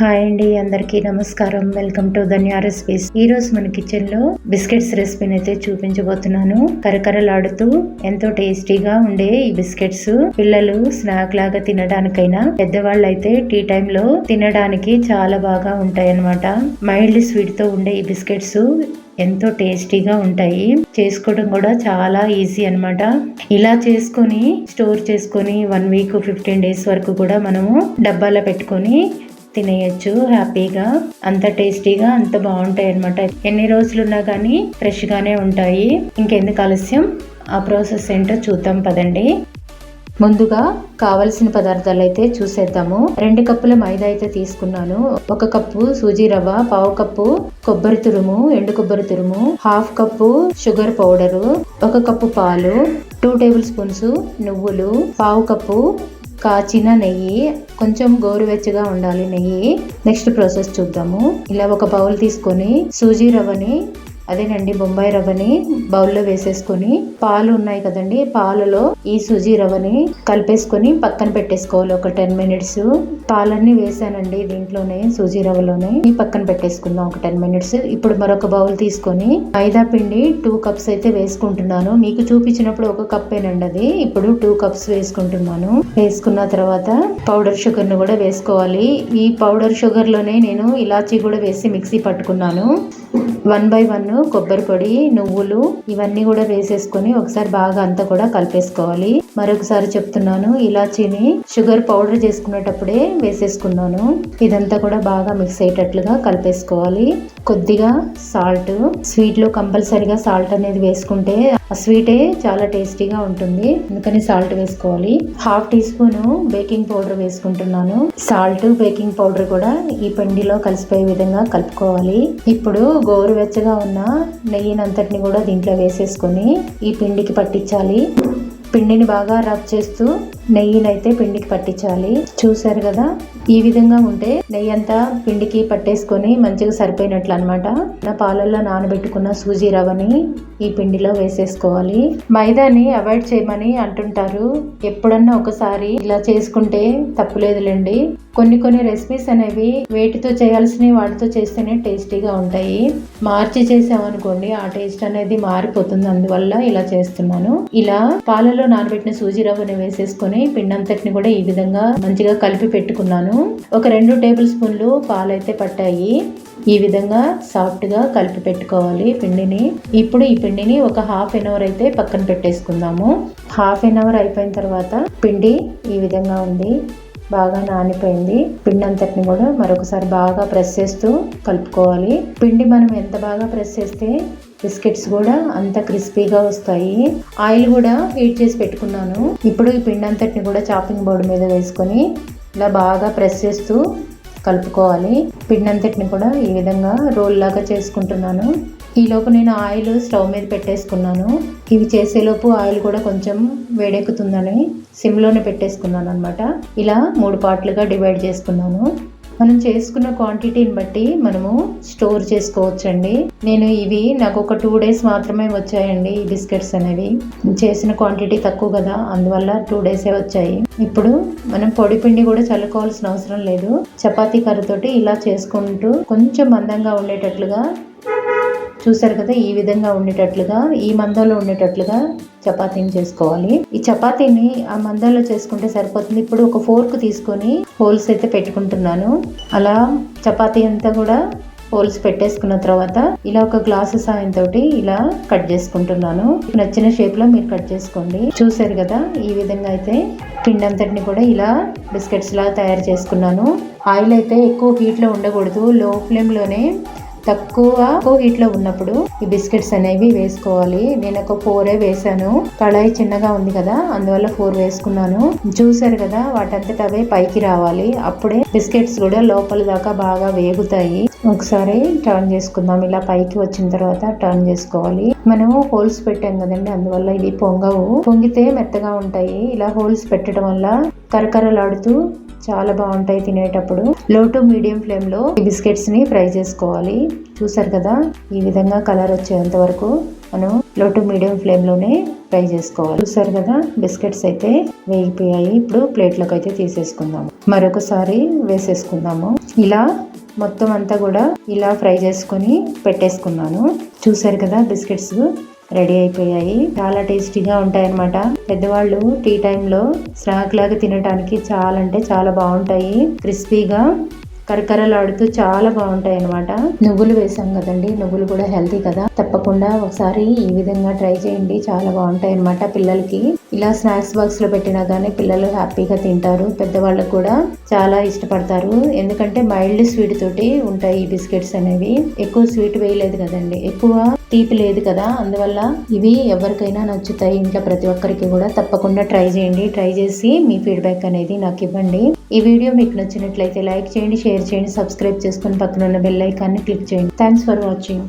Hi అండి అందరికీ నమస్కారం. Welcome to Dhanya recipes. ఈ రోజు మన కిచెన్లో బిస్కెట్స్ రెసిపీని అయితే చూపించబోతున్నాను. కరకరలాడుతూ ఎంతో టేస్టీగా ఉండే ఈ బిస్కెట్స్. పిల్లలు స్నాక్ లాగా తినడానికైనా పెద్దవాళ్ళు అయితే టీ టైమ్లో తినడానికి చాలా బాగా ఉంటాయి అన్నమాట మైల్డ్ స్వీట్తో ఉండే ఈ బిస్కెట్స్ ఎంతో టేస్టీగా ఉంటాయి. చేసుకోవడం కూడా చాలా ఈజీ అన్నమాట. ఇలా చేసుకొని స్టోర్ చేసుకొని వన్ వీక్ ఫిఫ్టీన్ డేస్ వరకు కూడా మనము డబ్బాలో పెట్టుకొని తినేయచ్చు హ్యాపీగా అంత టేస్టీగా అంత బాగుంటాయి అనమాట ఎన్ని రోజులున్నా కానీ ఫ్రెష్గానే ఉంటాయి. ఇంకెందుకు ఆలస్యం? ఆ ప్రాసెస్ ఏంటో చూద్దాం పదండి. ముందుగా కావలసిన పదార్థాలు అయితే చూసేద్దాము. రెండు కప్పుల మైదా అయితే తీసుకున్నాను. ఒక కప్పు సూజీ రవ్వ పావు కప్పు కొబ్బరి తురుము ఎండు కొబ్బరి తురుము హాఫ్ కప్పు షుగర్ పౌడరు ఒక కప్పు పాలు టూ టేబుల్ స్పూన్స్ నువ్వులు పావు కప్పు కాచిన నెయ్యి కొంచెం గోరువెచ్చగా ఉండాలి. నెయ్యి నెక్స్ట్ ప్రాసెస్ చూద్దాము. ఇలా ఒక బౌల్ తీసుకొని సూజీ రవ్వని అదేనండి బొంబాయి రవ్వని బౌల్లో వేసేసుకొని పాలు ఉన్నాయి కదండి పాలలో ఈ సూజీ రవ్వని కలిపేసుకొని పక్కన పెట్టేసుకోవాలి. ఒక టెన్ మినిట్స్ పాలన్నీ వేసానండి దీంట్లోనే సూజీ రవ్వలోనే. ఈ పక్కన పెట్టేసుకుందాం ఒక టెన్ మినిట్స్. ఇప్పుడు మరొక బౌల్ తీసుకొని మైదా పిండి టూ కప్స్ అయితే వేసుకుంటున్నాను. మీకు చూపించినప్పుడు ఒక కప్పేనండి అది. ఇప్పుడు టూ కప్స్ వేసుకుంటున్నాను. వేసుకున్న తర్వాత పౌడర్ షుగర్ను కూడా వేసుకోవాలి. ఈ పౌడర్ షుగర్లోనే నేను ఇలాచీ కూడా వేసి మిక్సీ పట్టుకున్నాను. వన్ బై వన్ కొబ్బరి పొడి నువ్వులు ఇవన్నీ కూడా వేసేసుకొని ఒకసారి బాగా అంతా కూడా కలిపేసుకోవాలి. మరొకసారి చెప్తున్నాను ఇలాచీని షుగర్ పౌడర్ చేసుకునేటప్పుడే వేసేసుకున్నాను. ఇదంతా కూడా బాగా మిక్స్ అయ్యేటట్లుగా కలిపేసుకోవాలి. కొద్దిగా సాల్ట్ స్వీట్లో కంపల్సరిగా సాల్ట్ అనేది వేసుకుంటే ఆ స్వీటే చాలా టేస్టీగా ఉంటుంది. అందుకని సాల్ట్ వేసుకోవాలి. Half teaspoon baking powder వేసుకుంటున్నాను. సాల్ట్ బేకింగ్ పౌడర్ కూడా ఈ పిండిలో కలిసిపోయే విధంగా కలుపుకోవాలి. ఇప్పుడు గోరువెచ్చగా ఉన్న నెయ్యినంతటిని కూడా దీంట్లో వేసేసుకొని ఈ పిండికి పట్టించాలి. పిండిని బాగా రబ్ చేస్తూ నెయ్యినైతే పిండికి పట్టించాలి. చూసారు కదా? ఈ విధంగా ఉంటే నెయ్యి అంతా పిండికి పట్టేసుకొని మంచిగా సరిపోయినట్లు అనమాట నా పాలల్లో నానబెట్టుకున్న సూజీ రవ్వని ఈ పిండిలో వేసేసుకోవాలి. మైదాని అవాయిడ్ చేయమని అంటుంటారు. ఎప్పుడన్నా ఒకసారి ఇలా చేసుకుంటే తప్పులేదులేండి. కొన్ని కొన్ని రెసిపీస్ అనేవి వేటితో చేయాల్సినవి వాటితో చేస్తేనే టేస్టీగా ఉంటాయి. మార్చి చేసామనుకోండి ఆ టేస్ట్ అనేది మారిపోతుంది. అందువల్ల ఇలా చేస్తున్నాను. ఇలా పాలలో నానబెట్టిన సూజీ రవ్వని వేసేసుకొని పిండంతటిని కూడా ఈ విధంగా మంచిగా కలిపి పెట్టుకున్నాను. ఒక రెండు టేబుల్ స్పూన్లు పాలైతే పట్టాయి. ఈ విధంగా సాఫ్ట్గా కలిపి పెట్టుకోవాలి పిండిని. ఇప్పుడు ఈ పిండిని ఒక హాఫ్ ఎన్ అవర్ అయితే పక్కన పెట్టేసుకుందాము. హాఫ్ ఎన్ అవర్ అయిపోయిన తర్వాత పిండి ఈ విధంగా ఉంది. బాగా నానిపోయింది. పిండి అంతటిని కూడా మరొకసారి బాగా ప్రెస్ చేస్తూ కలుపుకోవాలి. పిండి మనం ఎంత బాగా ప్రెస్ చేస్తే బిస్కెట్స్ కూడా అంత క్రిస్పీగా వస్తాయి. ఆయిల్ కూడా హీట్ చేసి పెట్టుకున్నాను. ఇప్పుడు ఈ పిండి అంతటిని కూడా చాపింగ్ బోర్డు మీద వేసుకొని ఇలా బాగా ప్రెస్ చేస్తూ కలుపుకోవాలి. పిండంతటిని కూడా ఈ విధంగా రోల్ లాగా చేసుకుంటున్నాను. ఈలోపు నేను ఆయిల్ స్టవ్ మీద పెట్టేసుకున్నాను. ఇవి చేసేలోపు ఆయిల్ కూడా కొంచెం వేడెక్కుతుందని సిమ్లోనే పెట్టేసుకున్నాను అనమాట ఇలా మూడు పార్ట్లుగా డివైడ్ చేసుకున్నాను. మనం చేసుకున్న క్వాంటిటీని బట్టి మనము స్టోర్ చేసుకోవచ్చండి. నేను ఇవి నాకు ఒక టూ డేస్ మాత్రమే వచ్చాయండి ఈ బిస్కెట్స్ అనేవి. చేసిన క్వాంటిటీ తక్కువ కదా అందువల్ల టూ డేసే వచ్చాయి. ఇప్పుడు మనం పొడి పిండి కూడా చల్లుకోవాల్సిన అవసరం లేదు. చపాతీ కర్రతోటి ఇలా చేసుకుంటూ కొంచెం మందంగా ఉండేటట్లుగా చూసారు కదా ఈ విధంగా ఉండేటట్లుగా ఈ మందంలో ఉండేటట్లుగా చపాతీని చేసుకోవాలి. ఈ చపాతీని ఆ మందంలో చేసుకుంటే సరిపోతుంది. ఇప్పుడు ఒక ఫోర్క్ తీసుకొని హోల్స్ అయితే పెట్టుకుంటున్నాను. అలా చపాతీ అంతా కూడా హోల్స్ పెట్టేసుకున్న తర్వాత ఇలా ఒక గ్లాస్ సాయంతో ఇలా కట్ చేసుకుంటున్నాను. నచ్చిన షేప్లో మీరు కట్ చేసుకోండి. చూసారు కదా ఈ విధంగా అయితే పిండి అంతటిని కూడా ఇలా బిస్కెట్స్ లా తయారు చేసుకున్నాను. ఆయిల్ అయితే ఎక్కువ హీట్లో ఉండకూడదు. లో ఫ్లేమ్లోనే తక్కువ తక్కువ హీట్లో ఉన్నప్పుడు ఈ బిస్కెట్స్ అనేవి వేసుకోవాలి. నేను ఒక ఫోరే వేసాను కళాయి చిన్నగా ఉంది కదా అందువల్ల ఫోర్ వేసుకున్నాను. చూసారు కదా వాటంతట అవే పైకి రావాలి. అప్పుడే బిస్కెట్స్ కూడా లోపల దాకా బాగా వేగుతాయి. ఒకసారి టర్న్ చేసుకుందాం. ఇలా పైకి వచ్చిన తర్వాత టర్న్ చేసుకోవాలి. మనము హోల్స్ పెట్టాం కదండి అందువల్ల ఇవి పొంగవు. పొంగితే మెత్తగా ఉంటాయి. ఇలా హోల్స్ పెట్టడం వల్ల కరకరలాడుతూ చాలా బాగుంటాయి తినేటప్పుడు. లో టు మీడియం ఫ్లేమ్లో ఈ బిస్కెట్స్ని ఫ్రై చేసుకోవాలి. చూసారు కదా ఈ విధంగా కలర్ వచ్చేంత వరకు మనం లో టు మీడియం ఫ్లేమ్లోనే ఫ్రై చేసుకోవాలి. చూసారు కదా బిస్కెట్స్ అయితే వేగిపోయాయి. ఇప్పుడు ప్లేట్లోకి అయితే తీసేసుకుందాము. మరొకసారి వేసేసుకుందాము. ఇలా మొత్తం అంతా కూడా ఇలా ఫ్రై చేసుకొని పెట్టేసుకున్నాను. చూసారు కదా బిస్కెట్స్ రెడీ అయిపోయాయి. చాలా టేస్టీగా ఉంటాయన్నమాట. పెద్దవాళ్ళు టీ టైంలో స్నాక్ లాగా తినడానికి చాలా అంటే చాలా బాగుంటాయి. క్రిస్పీగా కరకరలాడుతూ చాలా బాగుంటాయి అనమాట నువ్వులు వేసాం కదండి నువ్వులు కూడా హెల్తీ కదా. తప్పకుండా ఒకసారి ఈ విధంగా ట్రై చేయండి చాలా బాగుంటాయి అనమాట పిల్లలకి. ఇలా స్నాక్స్ బాక్స్లో పెట్టినా కానీ పిల్లలు హ్యాపీగా తింటారు పెద్దవాళ్ళకు కూడా చాలా ఇష్టపడతారు. ఎందుకంటే మైల్డ్ స్వీట్ తోటి ఉంటాయి ఈ బిస్కెట్స్ అనేవి. ఎక్కువ స్వీట్ వేయలేదు కదండి ఎక్కువ తీపి లేదు కదా. అందువల్ల ఇవి ఎవరికైనా నచ్చుతాయి ఇంట్లో ప్రతి ఒక్కరికి కూడా తప్పకుండా ట్రై చేయండి. ట్రై చేసి మీ ఫీడ్బ్యాక్ అనేది నాకు ఇవ్వండి. ఈ వీడియో మీకు నచ్చినట్లయితే లైక్ చేయండి షేర్ చేయండి సబ్స్క్రైబ్ చేసుకుని పక్కన ఉన్న బెల్ ఐకాన్ని క్లిక్ చేయండి. Thanks for watching